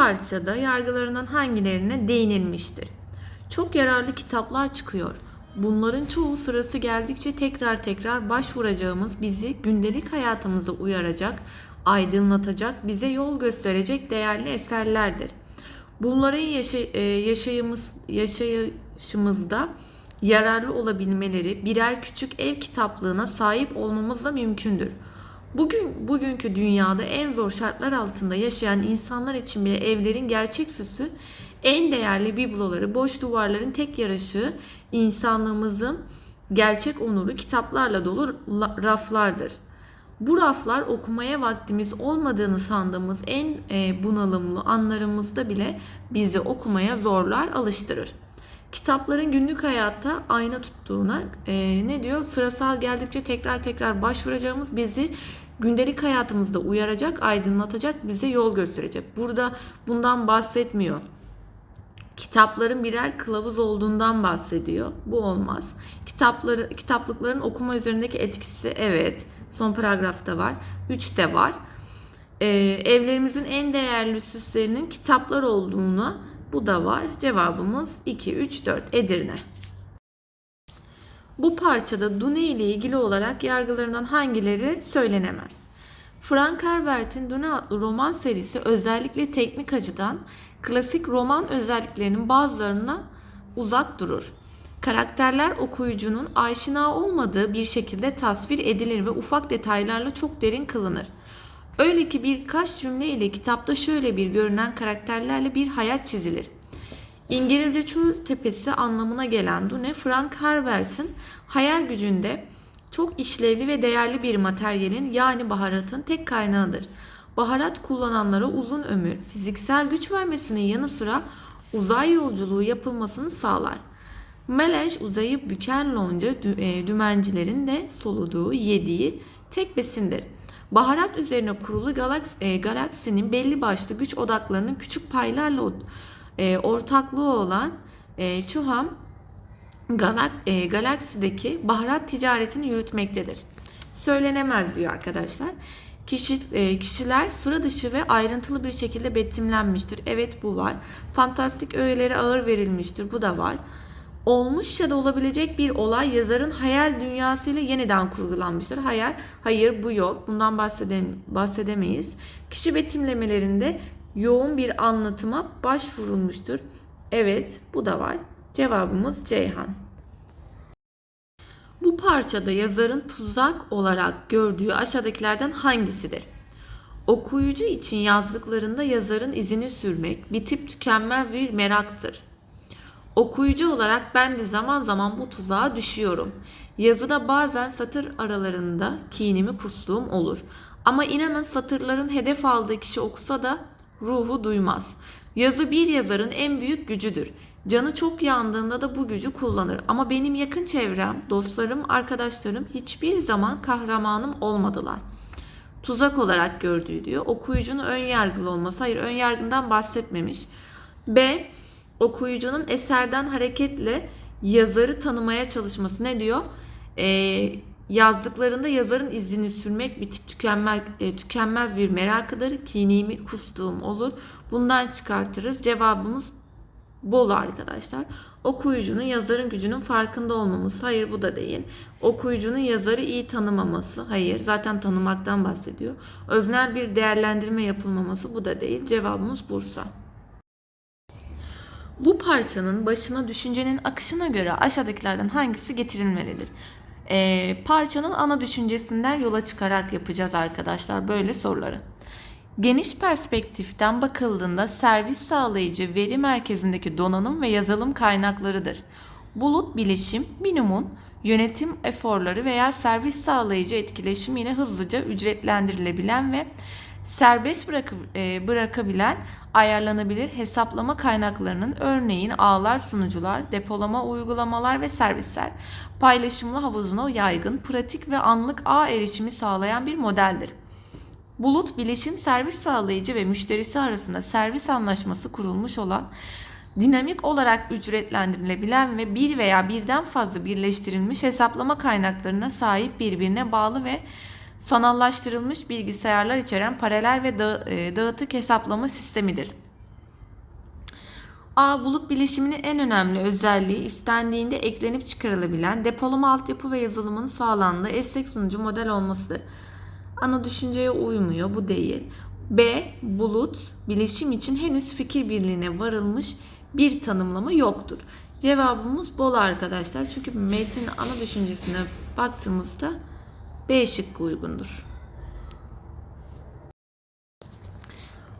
parçada yargılarından hangilerine değinilmiştir? Çok yararlı kitaplar çıkıyor. Bunların çoğu sırası geldikçe tekrar tekrar başvuracağımız bizi gündelik hayatımızda uyaracak, aydınlatacak, bize yol gösterecek değerli eserlerdir. Bunların e, yaşayımız, yaşayışımızda yararlı olabilmeleri birer küçük ev kitaplığına sahip olmamızla mümkündür. Bugün bugünkü dünyada en zor şartlar altında yaşayan insanlar için bile evlerin gerçek süsü, en değerli bibloları, boş duvarların tek yarışı insanlığımızın gerçek onuru kitaplarla dolu la- raflardır. Bu raflar okumaya vaktimiz olmadığını sandığımız en e, bunalımlı anlarımızda bile bizi okumaya zorlar, alıştırır. Kitapların günlük hayatta ayna tuttuğuna e, ne diyor? Sırasal geldikçe tekrar tekrar başvuracağımız bizi gündelik hayatımızda uyaracak, aydınlatacak, bize yol gösterecek. Burada bundan bahsetmiyor. Kitapların birer kılavuz olduğundan bahsediyor. Bu olmaz. Kitapları, kitaplıkların okuma üzerindeki etkisi evet. Son paragrafta var. 3'te var. Ee, evlerimizin en değerli süslerinin kitaplar olduğunu bu da var. Cevabımız 2, 3, 4 Edirne. Bu parçada Dune ile ilgili olarak yargılarından hangileri söylenemez? Frank Herbert'in Dune adlı roman serisi özellikle teknik açıdan klasik roman özelliklerinin bazılarına uzak durur. Karakterler okuyucunun aşina olmadığı bir şekilde tasvir edilir ve ufak detaylarla çok derin kılınır. Öyle ki birkaç cümle ile kitapta şöyle bir görünen karakterlerle bir hayat çizilir. İngilizce çöl tepesi anlamına gelen Dune, Frank Herbert'in hayal gücünde çok işlevli ve değerli bir materyalin yani baharatın tek kaynağıdır. Baharat kullananlara uzun ömür, fiziksel güç vermesinin yanı sıra uzay yolculuğu yapılmasını sağlar. Melej uzayı büken lonca e, dümencilerin de soluduğu, yediği tek besindir. Baharat üzerine kurulu e, galaksinin belli başlı güç odaklarının küçük paylarla e, ortaklığı olan e, Chuham galak, e, galaksideki baharat ticaretini yürütmektedir. Söylenemez diyor arkadaşlar. Kişi, e, kişiler sıra dışı ve ayrıntılı bir şekilde betimlenmiştir. Evet bu var. Fantastik öğelere ağır verilmiştir. Bu da var. Olmuş ya da olabilecek bir olay yazarın hayal dünyasıyla yeniden kurgulanmıştır. Hayal, hayır bu yok. Bundan bahsedem bahsedemeyiz. Kişi betimlemelerinde yoğun bir anlatıma başvurulmuştur. Evet bu da var. Cevabımız Ceyhan. Bu parçada yazarın tuzak olarak gördüğü aşağıdakilerden hangisidir? Okuyucu için yazdıklarında yazarın izini sürmek bitip tükenmez bir meraktır. Okuyucu olarak ben de zaman zaman bu tuzağa düşüyorum. Yazıda bazen satır aralarında kinimi kustuğum olur. Ama inanın satırların hedef aldığı kişi okusa da ruhu duymaz. Yazı bir yazarın en büyük gücüdür. Canı çok yandığında da bu gücü kullanır. Ama benim yakın çevrem, dostlarım, arkadaşlarım hiçbir zaman kahramanım olmadılar. Tuzak olarak gördüğü diyor. Okuyucunun ön yargılı olması. Hayır ön yargından bahsetmemiş. B. Okuyucunun eserden hareketle yazarı tanımaya çalışması. Ne diyor? Ee, yazdıklarında yazarın izini sürmek bitip tükenmez, e, tükenmez bir merakıdır. Kinimi kustuğum olur. Bundan çıkartırız. Cevabımız bol arkadaşlar. Okuyucunun yazarın gücünün farkında olmaması. Hayır bu da değil. Okuyucunun yazarı iyi tanımaması. Hayır zaten tanımaktan bahsediyor. Öznel bir değerlendirme yapılmaması. Bu da değil. Cevabımız Bursa. Bu parçanın başına düşüncenin akışına göre aşağıdakilerden hangisi getirilmelidir? Ee, parçanın ana düşüncesinden yola çıkarak yapacağız arkadaşlar böyle soruları. Geniş perspektiften bakıldığında servis sağlayıcı veri merkezindeki donanım ve yazılım kaynaklarıdır. Bulut bilişim, minimum yönetim eforları veya servis sağlayıcı etkileşimiyle hızlıca ücretlendirilebilen ve serbest bırakı, e, bırakabilen ayarlanabilir hesaplama kaynaklarının örneğin ağlar sunucular, depolama uygulamalar ve servisler paylaşımlı havuzuna yaygın, pratik ve anlık ağ erişimi sağlayan bir modeldir. Bulut bilişim servis sağlayıcı ve müşterisi arasında servis anlaşması kurulmuş olan dinamik olarak ücretlendirilebilen ve bir veya birden fazla birleştirilmiş hesaplama kaynaklarına sahip birbirine bağlı ve sanallaştırılmış bilgisayarlar içeren paralel ve e, dağıtık hesaplama sistemidir. A. Bulut bileşiminin en önemli özelliği istendiğinde eklenip çıkarılabilen depolama altyapı ve yazılımının sağlandığı esnek sunucu model olmasıdır. Ana düşünceye uymuyor. Bu değil. B. Bulut bileşim için henüz fikir birliğine varılmış bir tanımlama yoktur. Cevabımız bol arkadaşlar. Çünkü metnin ana düşüncesine baktığımızda B şıkkı uygundur.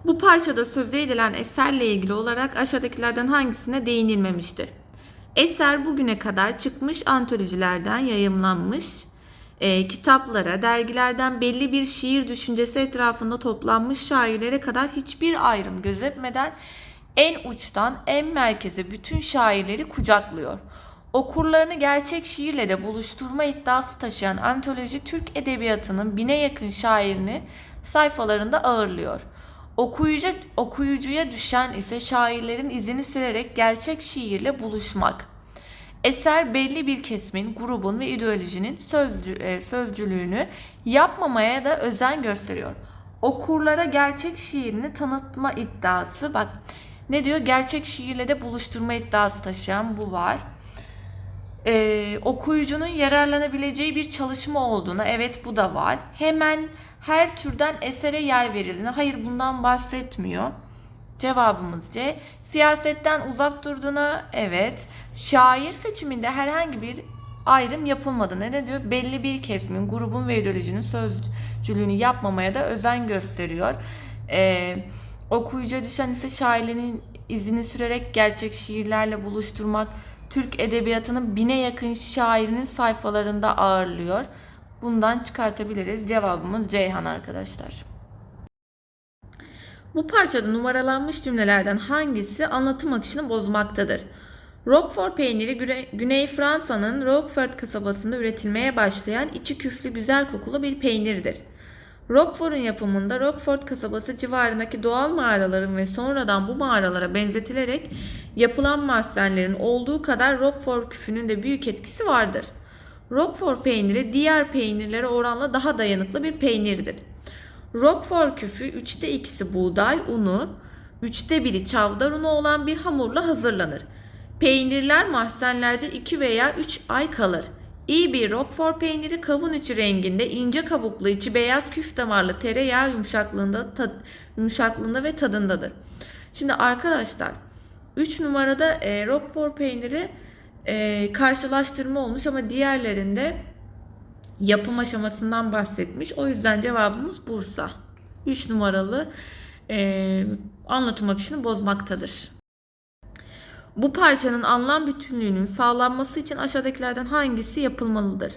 Bu parçada sözde edilen eserle ilgili olarak aşağıdakilerden hangisine değinilmemiştir? Eser bugüne kadar çıkmış antolojilerden yayımlanmış e, kitaplara, dergilerden belli bir şiir düşüncesi etrafında toplanmış şairlere kadar hiçbir ayrım gözetmeden en uçtan en merkeze bütün şairleri kucaklıyor. Okurlarını gerçek şiirle de buluşturma iddiası taşıyan antoloji Türk edebiyatının bine yakın şairini sayfalarında ağırlıyor. Okuyucu, okuyucuya düşen ise şairlerin izini sürerek gerçek şiirle buluşmak. Eser belli bir kesimin, grubun ve ideolojinin sözcü, e, sözcülüğünü yapmamaya da özen gösteriyor. Okurlara gerçek şiirini tanıtma iddiası, bak ne diyor? Gerçek şiirle de buluşturma iddiası taşıyan bu var. Ee, okuyucunun yararlanabileceği bir çalışma olduğuna, evet bu da var. Hemen her türden esere yer verildiğine, hayır bundan bahsetmiyor. Cevabımız C. Siyasetten uzak durduğuna evet. Şair seçiminde herhangi bir ayrım yapılmadı. Ne diyor? Belli bir kesimin, grubun ve ideolojinin sözcülüğünü yapmamaya da özen gösteriyor. Ee, okuyucuya düşen ise şairlerin izini sürerek gerçek şiirlerle buluşturmak, Türk edebiyatının bine yakın şairinin sayfalarında ağırlıyor. Bundan çıkartabiliriz. Cevabımız Ceyhan arkadaşlar. Bu parçada numaralanmış cümlelerden hangisi anlatım akışını bozmaktadır? Roquefort peyniri Güne- Güney Fransa'nın Roquefort kasabasında üretilmeye başlayan içi küflü güzel kokulu bir peynirdir. Roquefort'un yapımında Roquefort kasabası civarındaki doğal mağaraların ve sonradan bu mağaralara benzetilerek yapılan mahzenlerin olduğu kadar Roquefort küfünün de büyük etkisi vardır. Roquefort peyniri diğer peynirlere oranla daha dayanıklı bir peynirdir. Roquefort küfü 3'te 2'si buğday unu, 3'te 1'i çavdar unu olan bir hamurla hazırlanır. Peynirler mahzenlerde 2 veya 3 ay kalır. İyi bir Roquefort peyniri kavun içi renginde, ince kabuklu içi beyaz küf damarlı tereyağı yumuşaklığında, tad, yumuşaklığında ve tadındadır. Şimdi arkadaşlar 3 numarada e, Roquefort peyniri e, karşılaştırma olmuş ama diğerlerinde yapım aşamasından bahsetmiş. O yüzden cevabımız Bursa. 3 numaralı e, anlatım akışını bozmaktadır. Bu parçanın anlam bütünlüğünün sağlanması için aşağıdakilerden hangisi yapılmalıdır?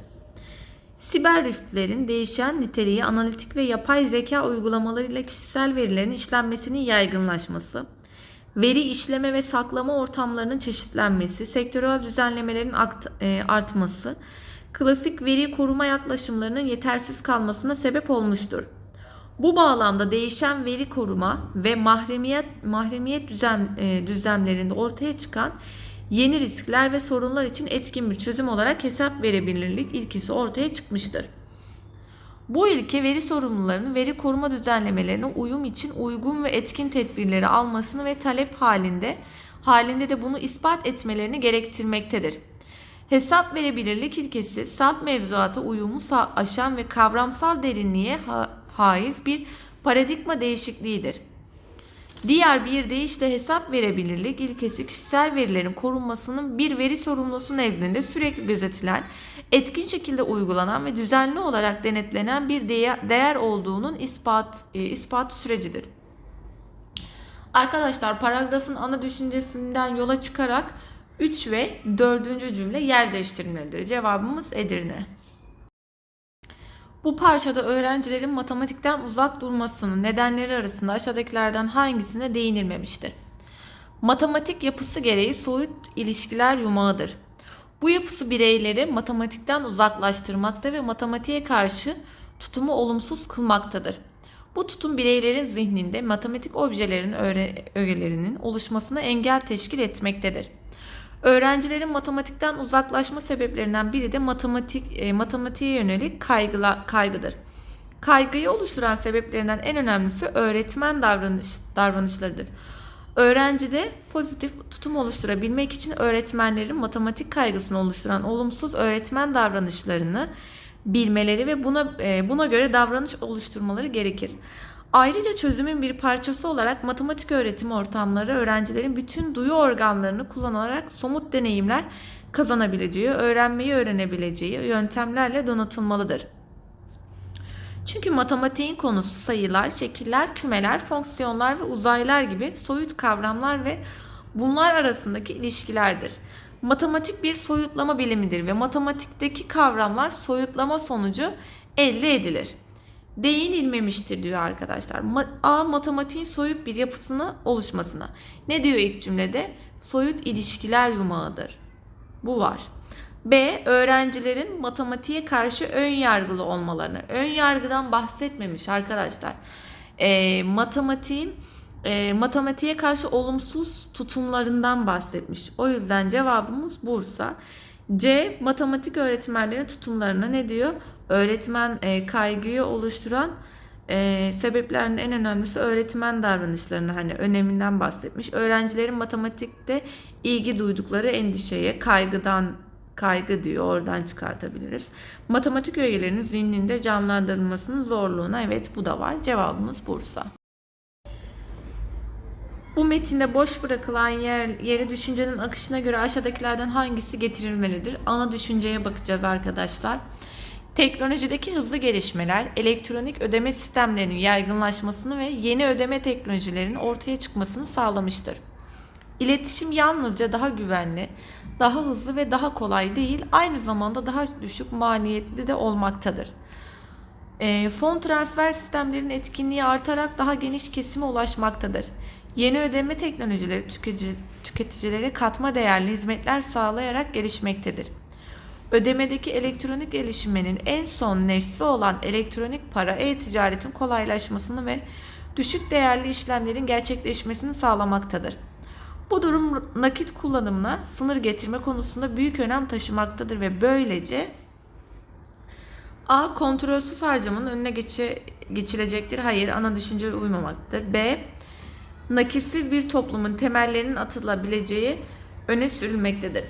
Siber riftlerin değişen niteliği analitik ve yapay zeka uygulamalarıyla kişisel verilerin işlenmesinin yaygınlaşması, veri işleme ve saklama ortamlarının çeşitlenmesi, sektörel düzenlemelerin e, artması, klasik veri koruma yaklaşımlarının yetersiz kalmasına sebep olmuştur. Bu bağlamda değişen veri koruma ve mahremiyet mahremiyet düzen, e, düzlemlerinde ortaya çıkan yeni riskler ve sorunlar için etkin bir çözüm olarak hesap verebilirlik ilkesi ortaya çıkmıştır. Bu ilke veri sorumlularının veri koruma düzenlemelerine uyum için uygun ve etkin tedbirleri almasını ve talep halinde halinde de bunu ispat etmelerini gerektirmektedir. Hesap verebilirlik ilkesi salt mevzuata uyumu aşan ve kavramsal derinliğe haiz bir paradigma değişikliğidir. Diğer bir deyişle hesap verebilirlik ilkesi kişisel verilerin korunmasının bir veri sorumlusu nezdinde sürekli gözetilen, etkin şekilde uygulanan ve düzenli olarak denetlenen bir değer, olduğunun ispat e, ispat sürecidir. Arkadaşlar paragrafın ana düşüncesinden yola çıkarak 3 ve 4. cümle yer değiştirmelidir. Cevabımız Edirne. Bu parçada öğrencilerin matematikten uzak durmasının nedenleri arasında aşağıdakilerden hangisine değinilmemiştir? Matematik yapısı gereği soyut ilişkiler yumağıdır. Bu yapısı bireyleri matematikten uzaklaştırmakta ve matematiğe karşı tutumu olumsuz kılmaktadır. Bu tutum bireylerin zihninde matematik objelerin ögelerinin oluşmasına engel teşkil etmektedir. Öğrencilerin matematikten uzaklaşma sebeplerinden biri de matematik e, matematiğe yönelik kaygıla, kaygıdır. Kaygıyı oluşturan sebeplerinden en önemlisi öğretmen davranış davranışlarıdır. Öğrencide pozitif tutum oluşturabilmek için öğretmenlerin matematik kaygısını oluşturan olumsuz öğretmen davranışlarını bilmeleri ve buna e, buna göre davranış oluşturmaları gerekir. Ayrıca çözümün bir parçası olarak matematik öğretim ortamları öğrencilerin bütün duyu organlarını kullanarak somut deneyimler kazanabileceği, öğrenmeyi öğrenebileceği yöntemlerle donatılmalıdır. Çünkü matematiğin konusu sayılar, şekiller, kümeler, fonksiyonlar ve uzaylar gibi soyut kavramlar ve bunlar arasındaki ilişkilerdir. Matematik bir soyutlama bilimidir ve matematikteki kavramlar soyutlama sonucu elde edilir. Değinilmemiştir diyor arkadaşlar. A matematiğin soyut bir yapısını oluşmasına. Ne diyor ilk cümlede? Soyut ilişkiler yumağıdır. Bu var. B. Öğrencilerin matematiğe karşı ön yargılı olmalarını. Ön yargıdan bahsetmemiş arkadaşlar. E, matematiğin e, matematiğe karşı olumsuz tutumlarından bahsetmiş. O yüzden cevabımız Bursa. C. Matematik öğretmenlerin tutumlarına ne diyor? Öğretmen e, kaygıyı oluşturan e, sebeplerin en önemlisi öğretmen davranışlarını hani öneminden bahsetmiş. Öğrencilerin matematikte ilgi duydukları endişeye, kaygıdan kaygı diyor oradan çıkartabiliriz. Matematik öğelerinin zihninde canlandırılmasının zorluğuna evet bu da var. Cevabımız Bursa. Bu metinde boş bırakılan yer, yeri düşüncenin akışına göre aşağıdakilerden hangisi getirilmelidir? Ana düşünceye bakacağız arkadaşlar. Teknolojideki hızlı gelişmeler, elektronik ödeme sistemlerinin yaygınlaşmasını ve yeni ödeme teknolojilerinin ortaya çıkmasını sağlamıştır. İletişim yalnızca daha güvenli, daha hızlı ve daha kolay değil, aynı zamanda daha düşük maliyetli de olmaktadır. E, fon transfer sistemlerinin etkinliği artarak daha geniş kesime ulaşmaktadır. Yeni ödeme teknolojileri tüketici, tüketicilere katma değerli hizmetler sağlayarak gelişmektedir. Ödemedeki elektronik gelişmenin en son nesli olan elektronik para e-ticaretin kolaylaşmasını ve düşük değerli işlemlerin gerçekleşmesini sağlamaktadır. Bu durum nakit kullanımına sınır getirme konusunda büyük önem taşımaktadır ve böylece A. Kontrolsüz harcamanın önüne geçe, geçilecektir. Hayır, ana düşünce uymamaktır. B. Nakitsiz bir toplumun temellerinin atılabileceği öne sürülmektedir.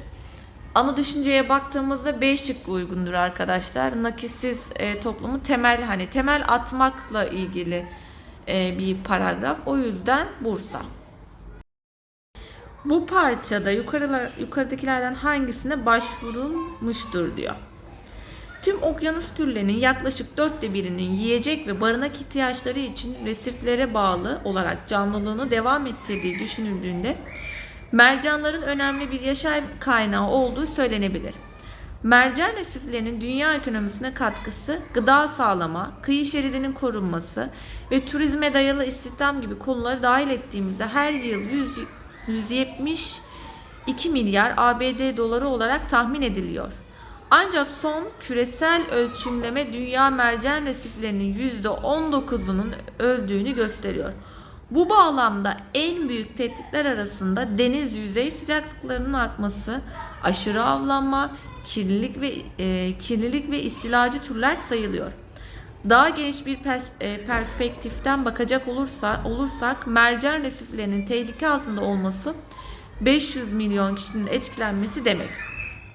Ana düşünceye baktığımızda B şıkkı uygundur arkadaşlar. Nakitsiz e, toplumun temel hani temel atmakla ilgili e, bir paragraf. O yüzden Bursa. Bu parçada yukarılar, yukarıdakilerden hangisine başvurulmuştur diyor. Tüm okyanus türlerinin yaklaşık dörtte birinin yiyecek ve barınak ihtiyaçları için resiflere bağlı olarak canlılığını devam ettirdiği düşünüldüğünde mercanların önemli bir yaşam kaynağı olduğu söylenebilir. Mercan resiflerinin dünya ekonomisine katkısı, gıda sağlama, kıyı şeridinin korunması ve turizme dayalı istihdam gibi konuları dahil ettiğimizde her yıl 100, 172 milyar ABD doları olarak tahmin ediliyor. Ancak son küresel ölçümleme dünya mercan resiflerinin %19'unun öldüğünü gösteriyor. Bu bağlamda en büyük tehditler arasında deniz yüzey sıcaklıklarının artması, aşırı avlanma, kirlilik ve e, kirlilik ve istilacı türler sayılıyor. Daha geniş bir pers- e, perspektiften bakacak olursa olursak mercan resiflerinin tehlike altında olması 500 milyon kişinin etkilenmesi demek.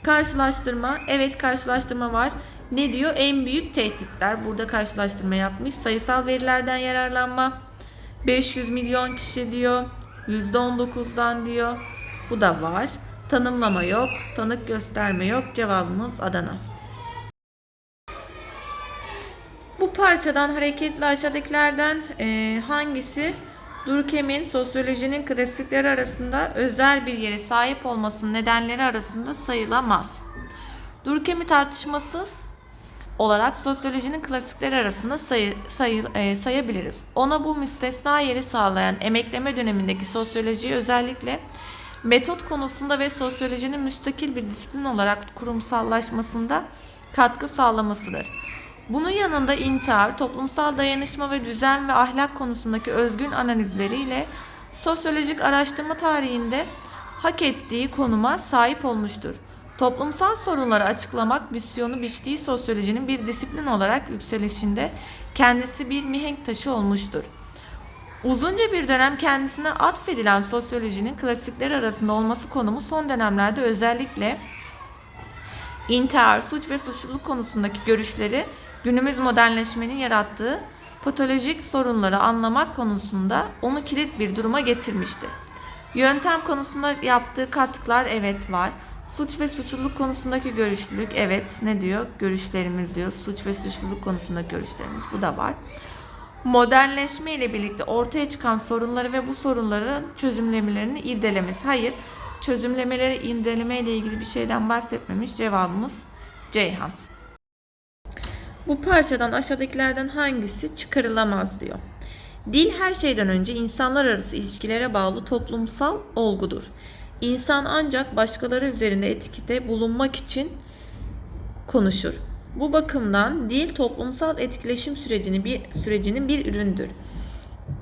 Karşılaştırma, evet karşılaştırma var. Ne diyor? En büyük tehditler. Burada karşılaştırma yapmış. Sayısal verilerden yararlanma. 500 milyon kişi diyor. %19'dan diyor. Bu da var. Tanımlama yok. Tanık gösterme yok. Cevabımız Adana. Bu parçadan hareketli aşağıdakilerden e, hangisi Durkheim'in sosyolojinin klasikleri arasında özel bir yere sahip olmasının nedenleri arasında sayılamaz. Durkheim'i tartışmasız olarak sosyolojinin klasikleri arasında sayı, sayı, e, sayabiliriz. Ona bu müstesna yeri sağlayan emekleme dönemindeki sosyolojiyi özellikle metot konusunda ve sosyolojinin müstakil bir disiplin olarak kurumsallaşmasında katkı sağlamasıdır. Bunun yanında intihar, toplumsal dayanışma ve düzen ve ahlak konusundaki özgün analizleriyle sosyolojik araştırma tarihinde hak ettiği konuma sahip olmuştur. Toplumsal sorunları açıklamak misyonu biçtiği sosyolojinin bir disiplin olarak yükselişinde kendisi bir mihenk taşı olmuştur. Uzunca bir dönem kendisine atfedilen sosyolojinin klasikler arasında olması konumu son dönemlerde özellikle intihar, suç ve suçluluk konusundaki görüşleri günümüz modernleşmenin yarattığı patolojik sorunları anlamak konusunda onu kilit bir duruma getirmiştir. Yöntem konusunda yaptığı katkılar evet var. Suç ve suçluluk konusundaki görüşlülük evet ne diyor? Görüşlerimiz diyor. Suç ve suçluluk konusundaki görüşlerimiz bu da var. Modernleşme ile birlikte ortaya çıkan sorunları ve bu sorunların çözümlemelerini irdelemesi. Hayır, çözümlemeleri irdeleme ile ilgili bir şeyden bahsetmemiş. Cevabımız Ceyhan. Bu parçadan aşağıdakilerden hangisi çıkarılamaz diyor. Dil her şeyden önce insanlar arası ilişkilere bağlı toplumsal olgudur. İnsan ancak başkaları üzerinde etkide bulunmak için konuşur. Bu bakımdan dil toplumsal etkileşim sürecini bir sürecinin bir üründür.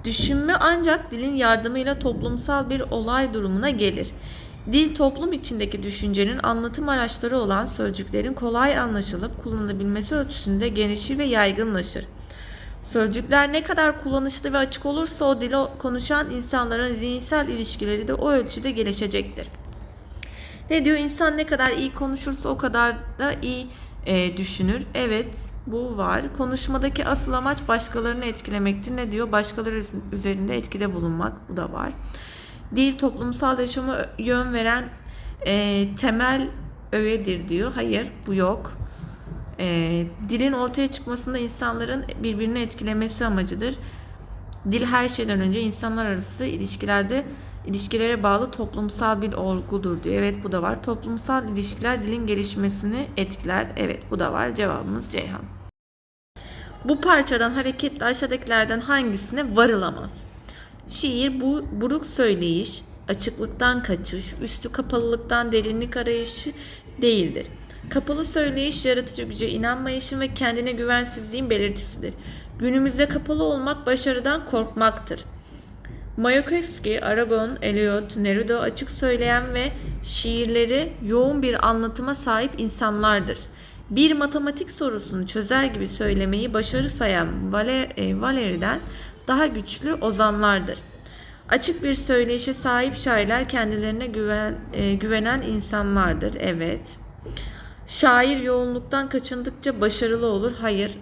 Düşünme ancak dilin yardımıyla toplumsal bir olay durumuna gelir. Dil toplum içindeki düşüncenin anlatım araçları olan sözcüklerin kolay anlaşılıp kullanılabilmesi ölçüsünde genişir ve yaygınlaşır. Sözcükler ne kadar kullanışlı ve açık olursa o dili konuşan insanların zihinsel ilişkileri de o ölçüde gelişecektir. Ne diyor? İnsan ne kadar iyi konuşursa o kadar da iyi e, düşünür. Evet, bu var. Konuşmadaki asıl amaç başkalarını etkilemektir. Ne diyor? Başkaları üzerinde etkide bulunmak. Bu da var. Dil toplumsal yaşamı yön veren e, temel öğedir diyor. Hayır, bu yok. E, dilin ortaya çıkmasında insanların birbirini etkilemesi amacıdır. Dil her şeyden önce insanlar arası ilişkilerde ilişkilere bağlı toplumsal bir olgudur diyor. Evet bu da var. Toplumsal ilişkiler dilin gelişmesini etkiler. Evet bu da var. Cevabımız Ceyhan. Bu parçadan hareketle aşağıdakilerden hangisine varılamaz? Şiir bu buruk söyleyiş, açıklıktan kaçış, üstü kapalılıktan derinlik arayışı değildir. Kapalı söyleyiş yaratıcı güce inanmayışın ve kendine güvensizliğin belirtisidir. Günümüzde kapalı olmak başarıdan korkmaktır. Mayakovsky, Aragon, Eliot, Neruda açık söyleyen ve şiirleri yoğun bir anlatıma sahip insanlardır. Bir matematik sorusunu çözer gibi söylemeyi başarı sayan e, Valeri'den daha güçlü ozanlardır. Açık bir söyleyişe sahip şairler kendilerine güven, e, güvenen insanlardır. Evet. Şair yoğunluktan kaçındıkça başarılı olur. Hayır.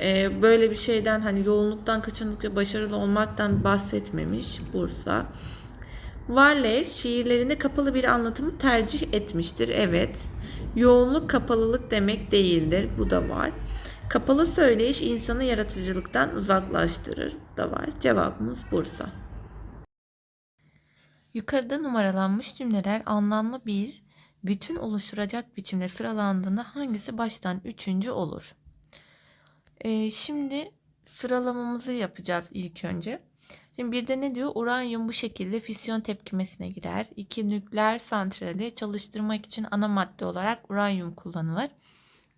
E, böyle bir şeyden hani yoğunluktan kaçındıkça başarılı olmaktan bahsetmemiş Bursa. Varler şiirlerinde kapalı bir anlatımı tercih etmiştir. Evet. Yoğunluk kapalılık demek değildir. Bu da var. Kapalı söyleyiş insanı yaratıcılıktan uzaklaştırır. Bu da var. Cevabımız Bursa. Yukarıda numaralanmış cümleler anlamlı bir bütün oluşturacak biçimde sıralandığında hangisi baştan üçüncü olur? Ee, şimdi sıralamamızı yapacağız ilk önce. Şimdi bir de ne diyor? Uranyum bu şekilde füsyon tepkimesine girer. İki nükleer santrali çalıştırmak için ana madde olarak uranyum kullanılır.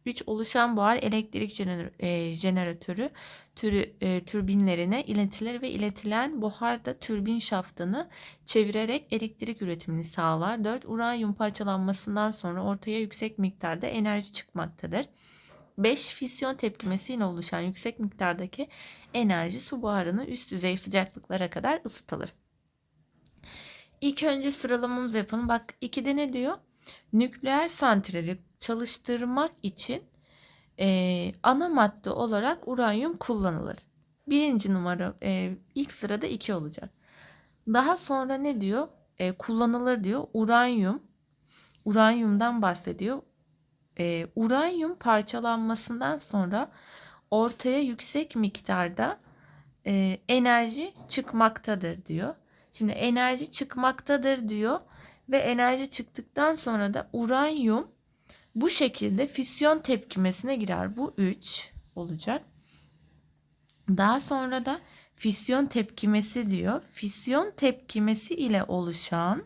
3 oluşan buhar elektrik e, jeneratörü türü, e, türbinlerine iletilir ve iletilen buhar da türbin şaftını çevirerek elektrik üretimini sağlar. 4 uranyum parçalanmasından sonra ortaya yüksek miktarda enerji çıkmaktadır. 5 fisyon tepkimesiyle oluşan yüksek miktardaki enerji su buharını üst düzey sıcaklıklara kadar ısıtılır. İlk önce sıralamamızı yapalım. Bak 2'de ne diyor? Nükleer santrali çalıştırmak için e, ana madde olarak uranyum kullanılır. Birinci numara e, ilk sırada 2 olacak. Daha sonra ne diyor? E, kullanılır diyor. Uranyum. Uranyumdan bahsediyor. E, uranyum parçalanmasından sonra ortaya yüksek miktarda e, enerji çıkmaktadır diyor. Şimdi enerji çıkmaktadır diyor ve enerji çıktıktan sonra da uranyum bu şekilde fisyon tepkimesine girer. Bu 3 olacak. Daha sonra da fisyon tepkimesi diyor. Fisyon tepkimesi ile oluşan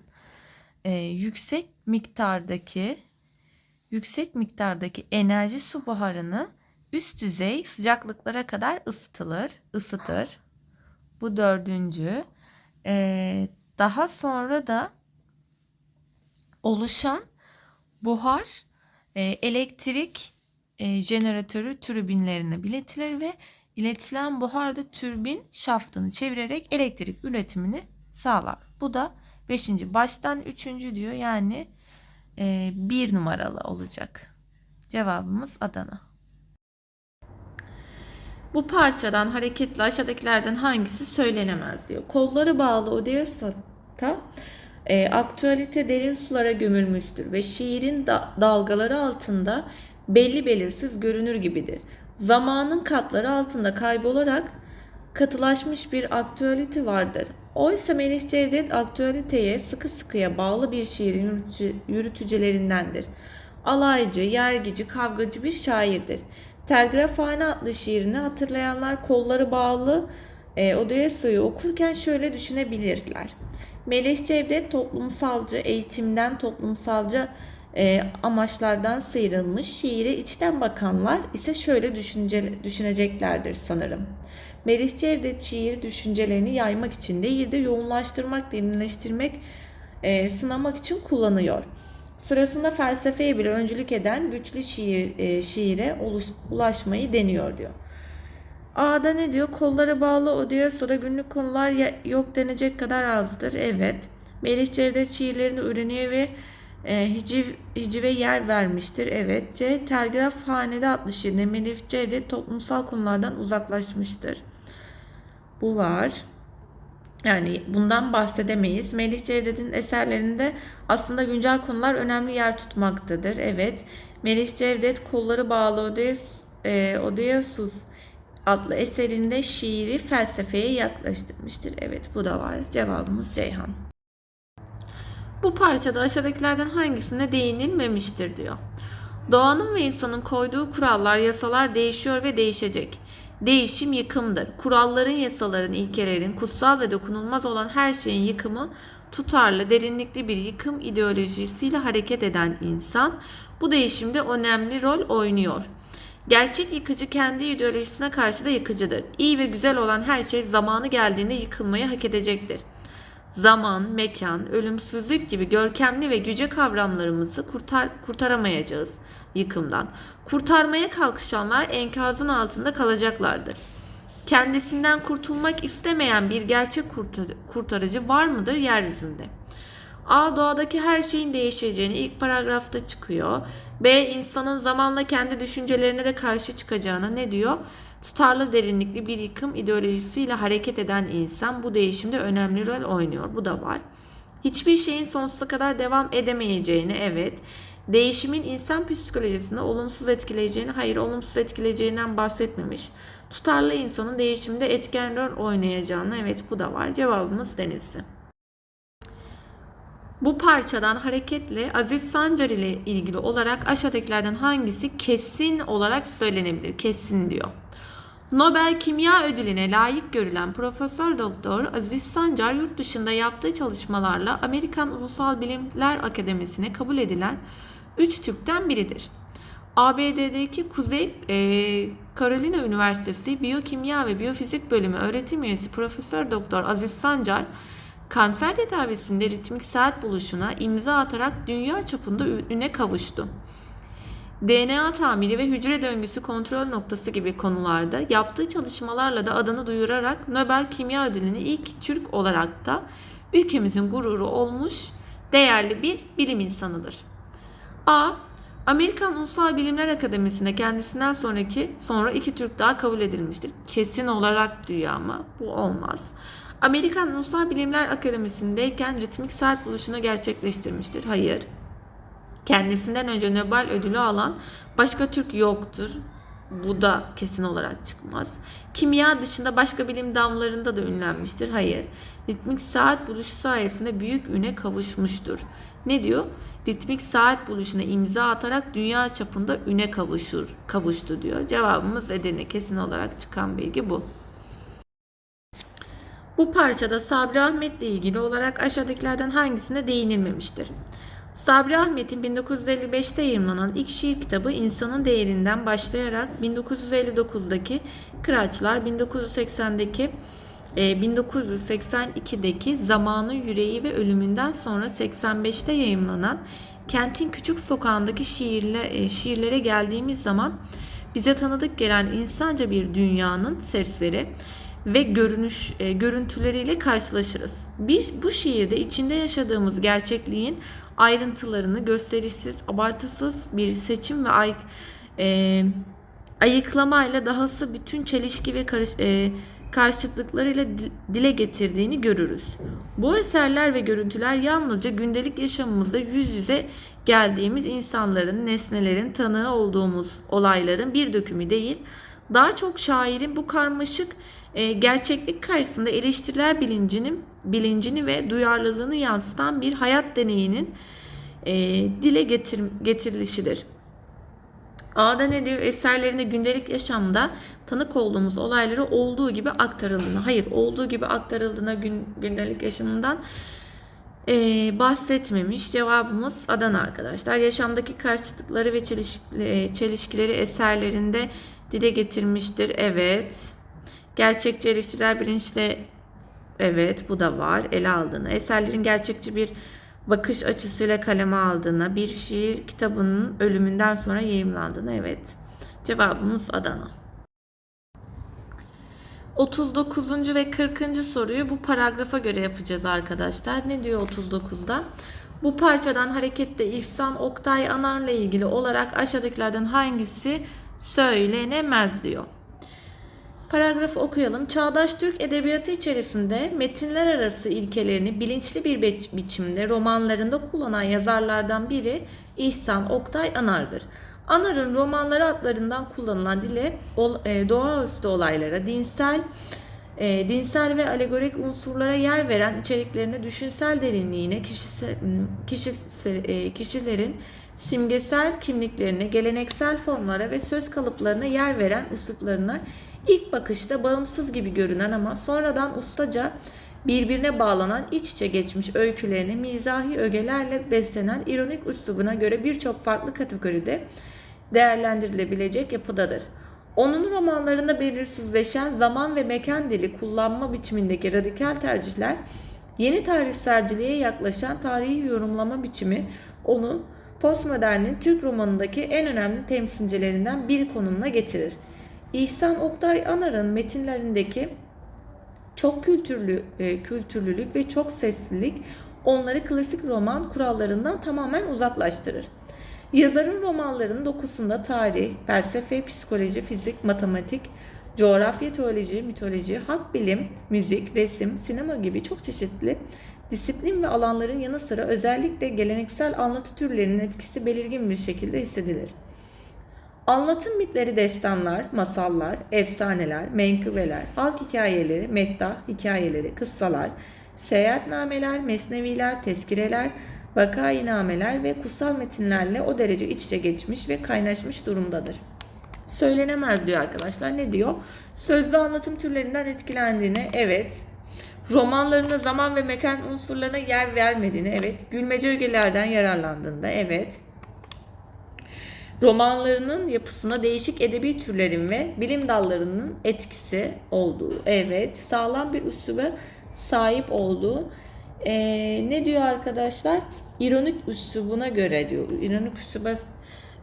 e, yüksek miktardaki yüksek miktardaki enerji su buharını üst düzey sıcaklıklara kadar ısıtılır, ısıtır. Bu dördüncü. E, daha sonra da oluşan buhar elektrik e, jeneratörü türbinlerine biletilir ve İletilen buhar da türbin şaftını çevirerek elektrik üretimini sağlar. Bu da 5. baştan 3. diyor yani 1 numaralı olacak. Cevabımız Adana. Bu parçadan hareketle aşağıdakilerden hangisi söylenemez diyor. Kolları bağlı Odysseus'ta e, aktüelite derin sulara gömülmüştür ve şiirin da, dalgaları altında belli belirsiz görünür gibidir. Zamanın katları altında kaybolarak katılaşmış bir aktüelite vardır. Oysa Melih Cevdet aktüeliteye sıkı sıkıya bağlı bir şiirin yürütücü, yürütücülerindendir. Alaycı, yergici, kavgacı bir şairdir. Telgrafhane adlı şiirini hatırlayanlar kolları bağlı e, Odysseus'u okurken şöyle düşünebilirler. Melih Cevdet toplumsalcı, eğitimden toplumsalcı e, amaçlardan sıyrılmış şiire içten bakanlar ise şöyle düşünce, düşüneceklerdir sanırım. Melih Cevdet şiir düşüncelerini yaymak için değildir, yoğunlaştırmak, derinleştirmek, e, sınamak için kullanıyor. Sırasında felsefeye bile öncülük eden güçlü şiir, e, şiire ulaşmayı deniyor diyor. A'da ne diyor? Kolları bağlı o diyor. Sonra günlük konular yok denecek kadar azdır. Evet. Melih Cevdet şiirlerini öğreniyor ve e, hiciv, hicive yer vermiştir. Evet. C. Telgrafhanede adlı şiirinde Melih Cevdet toplumsal konulardan uzaklaşmıştır. Bu var. Yani bundan bahsedemeyiz. Melih Cevdet'in eserlerinde aslında güncel konular önemli yer tutmaktadır. Evet. Melih Cevdet kolları bağlı Odes, e, Odysseus adlı eserinde şiiri felsefeye yaklaştırmıştır. Evet bu da var. Cevabımız Ceyhan. Bu parçada aşağıdakilerden hangisine değinilmemiştir diyor. Doğanın ve insanın koyduğu kurallar, yasalar değişiyor ve değişecek. Değişim yıkımdır. Kuralların, yasaların, ilkelerin, kutsal ve dokunulmaz olan her şeyin yıkımı tutarlı, derinlikli bir yıkım ideolojisiyle hareket eden insan bu değişimde önemli rol oynuyor. Gerçek yıkıcı kendi ideolojisine karşı da yıkıcıdır. İyi ve güzel olan her şey zamanı geldiğinde yıkılmayı hak edecektir. Zaman, mekan, ölümsüzlük gibi görkemli ve güce kavramlarımızı kurtar, kurtaramayacağız yıkımdan. Kurtarmaya kalkışanlar enkazın altında kalacaklardır. Kendisinden kurtulmak istemeyen bir gerçek kurtarıcı var mıdır yeryüzünde? A. Doğadaki her şeyin değişeceğini ilk paragrafta çıkıyor. B. insanın zamanla kendi düşüncelerine de karşı çıkacağını ne diyor? Tutarlı derinlikli bir yıkım ideolojisiyle hareket eden insan bu değişimde önemli rol oynuyor. Bu da var. Hiçbir şeyin sonsuza kadar devam edemeyeceğini evet. Değişimin insan psikolojisini olumsuz etkileyeceğini hayır olumsuz etkileyeceğinden bahsetmemiş. Tutarlı insanın değişimde etken rol oynayacağını evet bu da var. Cevabımız Denizli. Bu parçadan hareketle Aziz Sancar ile ilgili olarak aşağıdakilerden hangisi kesin olarak söylenebilir? Kesin diyor. Nobel Kimya Ödülüne layık görülen Profesör Doktor Aziz Sancar yurt dışında yaptığı çalışmalarla Amerikan Ulusal Bilimler Akademisi'ne kabul edilen 3 Türk'ten biridir. ABD'deki Kuzey e, Carolina Üniversitesi Biyokimya ve Biyofizik Bölümü öğretim üyesi Profesör Doktor Aziz Sancar kanser tedavisinde ritmik saat buluşuna imza atarak dünya çapında üne kavuştu. DNA tamiri ve hücre döngüsü kontrol noktası gibi konularda yaptığı çalışmalarla da adını duyurarak Nobel Kimya Ödülünü ilk Türk olarak da ülkemizin gururu olmuş değerli bir bilim insanıdır. A. Amerikan Ulusal Bilimler Akademisi'ne kendisinden sonraki sonra iki Türk daha kabul edilmiştir. Kesin olarak diyor ama bu olmaz. Amerikan Ulusal Bilimler Akademisi'ndeyken ritmik saat buluşunu gerçekleştirmiştir. Hayır. Kendisinden önce Nobel ödülü alan başka Türk yoktur. Bu da kesin olarak çıkmaz. Kimya dışında başka bilim dallarında da ünlenmiştir. Hayır. Ritmik saat buluşu sayesinde büyük üne kavuşmuştur. Ne diyor? Ritmik saat buluşuna imza atarak dünya çapında üne kavuşur, kavuştu diyor. Cevabımız Edirne kesin olarak çıkan bilgi bu. Bu parçada Sabri Ahmet'le ilgili olarak aşağıdakilerden hangisine değinilmemiştir? Sabri Ahmet'in 1955'te yayımlanan ilk şiir kitabı İnsanın Değerinden başlayarak 1959'daki Kıraçlar, 1980'deki 1982'deki Zamanın Yüreği ve Ölümünden sonra 85'te yayımlanan Kentin Küçük Sokağındaki şiirle, şiirlere geldiğimiz zaman bize tanıdık gelen insanca bir dünyanın sesleri ve görünüş e, görüntüleriyle karşılaşırız. Bir bu şiirde içinde yaşadığımız gerçekliğin ayrıntılarını gösterişsiz, abartısız bir seçim ve ay, e, ayıklamayla dahası bütün çelişki ve karış, e, karşıtlıklarıyla di- dile getirdiğini görürüz. Bu eserler ve görüntüler yalnızca gündelik yaşamımızda yüz yüze geldiğimiz insanların, nesnelerin tanığı olduğumuz olayların bir dökümü değil, daha çok şairin bu karmaşık e, gerçeklik karşısında eleştiriler bilincinin bilincini ve duyarlılığını yansıtan bir hayat deneyinin e, dile getir, getirilişidir. A'da ne diyor? Eserlerinde gündelik yaşamda tanık olduğumuz olayları olduğu gibi aktarıldığına. Hayır, olduğu gibi aktarıldığına gün, gündelik yaşamından e, bahsetmemiş. Cevabımız Adana arkadaşlar. Yaşamdaki karşıtlıkları ve e, çelişkileri eserlerinde dile getirmiştir. Evet. Gerçekçi eleştiriler bilinçle Evet bu da var. Ele aldığını, eserlerin gerçekçi bir bakış açısıyla kaleme aldığına, bir şiir kitabının ölümünden sonra yayımlandığına evet. Cevabımız Adana. 39. ve 40. soruyu bu paragrafa göre yapacağız arkadaşlar. Ne diyor 39'da? Bu parçadan hareketle İhsan Oktay Anar'la ilgili olarak aşağıdakilerden hangisi söylenemez diyor. Paragrafı okuyalım. Çağdaş Türk edebiyatı içerisinde metinler arası ilkelerini bilinçli bir bi- biçimde romanlarında kullanan yazarlardan biri İhsan Oktay Anar'dır. Anar'ın romanları adlarından kullanılan dile e, doğaüstü olaylara, dinsel e, dinsel ve alegorik unsurlara yer veren içeriklerine düşünsel derinliğine, kişisel, kişisel, e, kişilerin simgesel kimliklerine, geleneksel formlara ve söz kalıplarına yer veren üsluplarına ilk bakışta bağımsız gibi görünen ama sonradan ustaca birbirine bağlanan iç içe geçmiş öykülerini mizahi ögelerle beslenen ironik üslubuna göre birçok farklı kategoride değerlendirilebilecek yapıdadır. Onun romanlarında belirsizleşen zaman ve mekan dili kullanma biçimindeki radikal tercihler, yeni tarihselciliğe yaklaşan tarihi yorumlama biçimi onu postmodernin Türk romanındaki en önemli temsilcilerinden bir konumuna getirir. İhsan Oktay Anar'ın metinlerindeki çok kültürlü e, kültürlülük ve çok seslilik onları klasik roman kurallarından tamamen uzaklaştırır. Yazarın romanlarının dokusunda tarih, felsefe, psikoloji, fizik, matematik, coğrafya, teoloji, mitoloji, halk bilim, müzik, resim, sinema gibi çok çeşitli disiplin ve alanların yanı sıra özellikle geleneksel anlatı türlerinin etkisi belirgin bir şekilde hissedilir. Anlatım mitleri destanlar, masallar, efsaneler, menkıbeler, halk hikayeleri, meddah hikayeleri, kıssalar, seyahatnameler, mesneviler, tezkireler, vakainameler ve kutsal metinlerle o derece iç içe geçmiş ve kaynaşmış durumdadır. Söylenemez diyor arkadaşlar. Ne diyor? Sözlü anlatım türlerinden etkilendiğini, evet. Romanlarında zaman ve mekan unsurlarına yer vermediğini, evet. Gülmece ögelerden yararlandığında, evet romanlarının yapısına değişik edebi türlerin ve bilim dallarının etkisi olduğu, evet, sağlam bir üsluba sahip olduğu, Ee, ne diyor arkadaşlar? İronik üslubuna göre diyor. İronik üsluba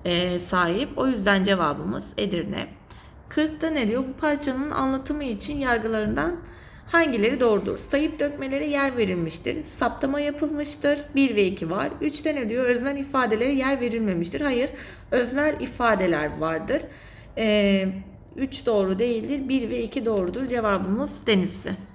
e, sahip. O yüzden cevabımız Edirne. 40'ta ne diyor? Bu parçanın anlatımı için yargılarından hangileri doğrudur? Sayıp dökmelere yer verilmiştir. Saptama yapılmıştır. 1 ve 2 var. 3'te ne diyor? Öznel ifadelere yer verilmemiştir. Hayır. Öznel ifadeler vardır. 3 doğru değildir. 1 ve 2 doğrudur. Cevabımız Denizli.